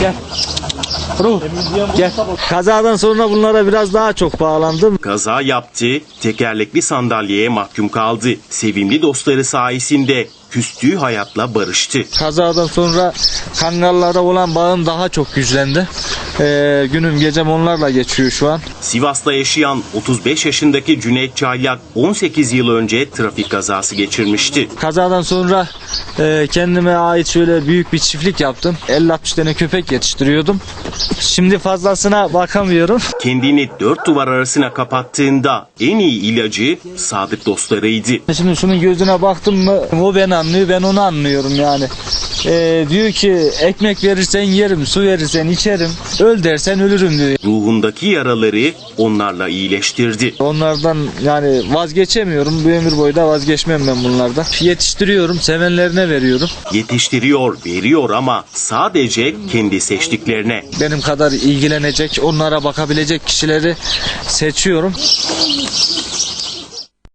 Gel. Ruh. Gel. Kazadan sonra bunlara biraz daha çok bağlandım. Kaza yaptı, tekerlekli sandalyeye mahkum kaldı. Sevimli dostları sayesinde küstüğü hayatla barıştı. Kazadan sonra kangallara olan bağım daha çok güçlendi. Ee, günüm gecem onlarla geçiyor şu an. Sivas'ta yaşayan 35 yaşındaki Cüneyt Çaylak 18 yıl önce trafik kazası geçirmişti. Kazadan sonra e, kendime ait şöyle büyük bir çiftlik yaptım. 50-60 tane köpek yetiştiriyordum. Şimdi fazlasına bakamıyorum. Kendini dört duvar arasına kapattığında en iyi ilacı sadık dostlarıydı. Şimdi şunun gözüne baktım mı o beni anlıyor ben onu anlıyorum yani. Ee, diyor ki ekmek verirsen yerim, su verirsen içerim, öl dersen ölürüm diyor. Ruhundaki yaraları onlarla iyileştirdi. Onlardan yani vazgeçemiyorum. Bu ömür boyu da vazgeçmem ben bunlardan. Yetiştiriyorum, sevenlerine veriyorum. Yetiştiriyor, veriyor ama sadece kendi seçtiklerine. Benim kadar ilgilenecek, onlara bakabilecek kişileri seçiyorum.